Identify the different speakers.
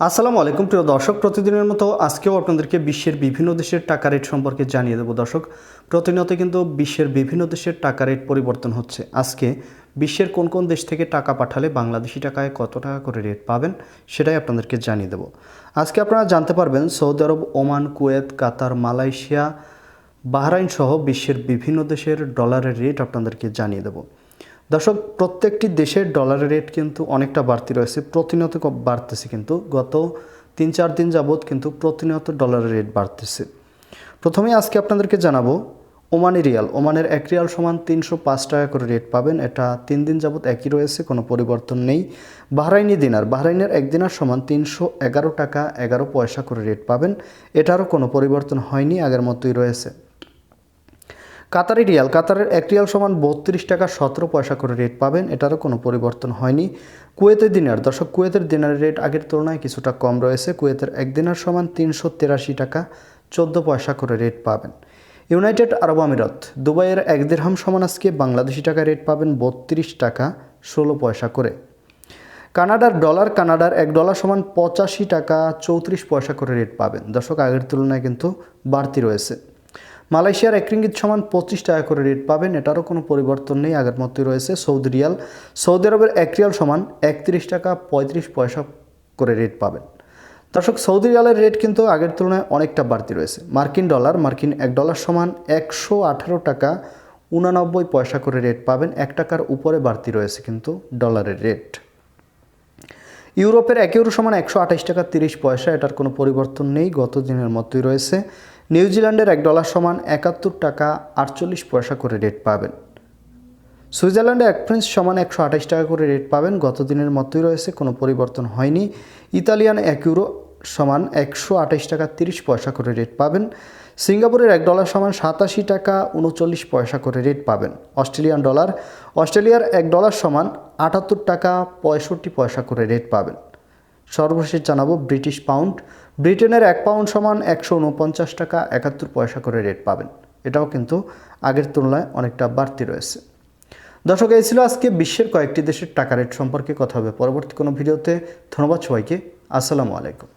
Speaker 1: আসসালামু আলাইকুম, প্রিয় দর্শক। প্রতিদিনের মতো আজকেও আপনাদেরকে বিশ্বের বিভিন্ন দেশের টাকা রেট সম্পর্কে জানিয়ে দেবো। দর্শক, প্রতিনিয়ত কিন্তু বিশ্বের বিভিন্ন দেশের টাকা রেট পরিবর্তন হচ্ছে। আজকে বিশ্বের কোন কোন দেশ থেকে টাকা পাঠালে বাংলাদেশি টাকায় কত টাকা করে রেট পাবেন, সেটাই আপনাদেরকে জানিয়ে দেবো। আজকে আপনারা জানতে পারবেন, Saudi Arabia, Oman, Kuwait, Qatar, Malaysia, Bahrain সহ বিশ্বের বিভিন্ন দেশের ডলারের রেট আপনাদেরকে জানিয়ে দেবো। দর্শক, প্রত্যেকটি দেশের ডলারের রেট কিন্তু অনেকটা বাড়তি রয়েছে, প্রতিনিয়ত বাড়তেছে কিন্তু। গত তিন, চার দিন যাবৎ কিন্তু প্রতিনিয়ত ডলারের রেট বাড়তেছে। প্রথমেই আজকে আপনাদেরকে জানাব, ওমানি রিয়াল। ওমানের এক রিয়াল সমান তিনশো পাঁচ টাকা করে রেট পাবেন। এটা তিন দিন যাবৎ একই রয়েছে, কোনো পরিবর্তন নেই। বাহরাইনি দিনার। বাহরাইনের এক দিনার সমান তিনশো এগারো টাকা এগারো পয়সা করে রেট পাবেন। এটারও কোনো পরিবর্তন হয়নি, আগের মতোই রয়েছে। কাতারি রিয়াল, কাতারের এক রিয়াল সমান বত্রিশ টাকা সতেরো পয়সা করে রেট পাবেন। এটারও কোনো পরিবর্তন হয়নি। কুয়েতের দিনার, দর্শক, কুয়েতের দিনারের রেট আগের তুলনায় কিছুটা কম রয়েছে। কুয়েতের এক দিনার সমান তিনশো তেরাশি টাকা চোদ্দ পয়সা করে রেট পাবেন। ইউনাইটেড আরব আমিরাত, দুবাইয়ের এক দেড়হাম সমান আজকে বাংলাদেশি টাকা রেট পাবেন বত্রিশ টাকা ষোলো পয়সা করে। কানাডার ডলার, কানাডার এক ডলার সমান পঁচাশি টাকা চৌত্রিশ পয়সা করে রেট পাবেন। দর্শক, আগের তুলনায় কিন্তু বাড়তি রয়েছে। মালয়েশিয়ার এক রিঙ্গিত সমান পঁচিশ টাকা করে রেট পাবেন। এটারও কোনো পরিবর্তন নেই, আগের মতোই রয়েছে সৌদি রিয়াল। সৌদি আরবের এক রিয়াল সমান একত্রিশ টাকা পঁয়ত্রিশ পয়সা করে রেট পাবেন। দর্শক, সৌদি রিয়ালের রেট কিন্তু আগের তুলনায় অনেকটা বাড়তি রয়েছে। মার্কিন ডলার, মার্কিন এক ডলার সমান একশো আঠারো টাকা উনানব্বই পয়সা করে রেট পাবেন। এক টাকার উপরে বাড়তি রয়েছে কিন্তু ডলারের রেট। ইউরোপের এক ইউরো সমান একশো আঠাশ টাকা তিরিশ পয়সা, এটার কোনো পরিবর্তন নেই, গত দিনের মতোই রয়েছে। নিউজিল্যান্ডের এক ডলার সমান একাত্তর টাকা আটচল্লিশ পয়সা করে রেট পাবেন। সুইজারল্যান্ডে এক ফ্রেন্স সমান একশো আঠাশ টাকা করে রেট পাবেন। গত দিনের মতোই রয়েছে, কোনো পরিবর্তন হয়নি। ইতালিয়ান এক ইউরো সমান একশো আঠাশ টাকা তিরিশ পয়সা করে রেট পাবেন। সিঙ্গাপুরের এক ডলার সমান সাতাশি টাকা উনচল্লিশ পয়সা করে রেট পাবেন। অস্ট্রেলিয়ান ডলার, অস্ট্রেলিয়ার এক ডলার সমান আটাত্তর টাকা পঁয়ষট্টি পয়সা করে রেট পাবেন। সর্বশেষ জানাব ব্রিটিশ পাউন্ড ব্রিটেনের এক পাউন্ড সমান একশো উনপঞ্চাশ টাকা, একাত্তর পয়সা করে রেট পাবেন। এটাও কিন্তু আগের তুলনায় অনেকটা বাড়তি রয়েছে। দর্শক, এই ছিল আজকে বিশ্বের কয়েকটি দেশের টাকা রেট সম্পর্কে কথা হবে। পরবর্তী কোনো ভিডিওতে ধন্যবাদ সবাইকে। আসসালামু আলাইকুম।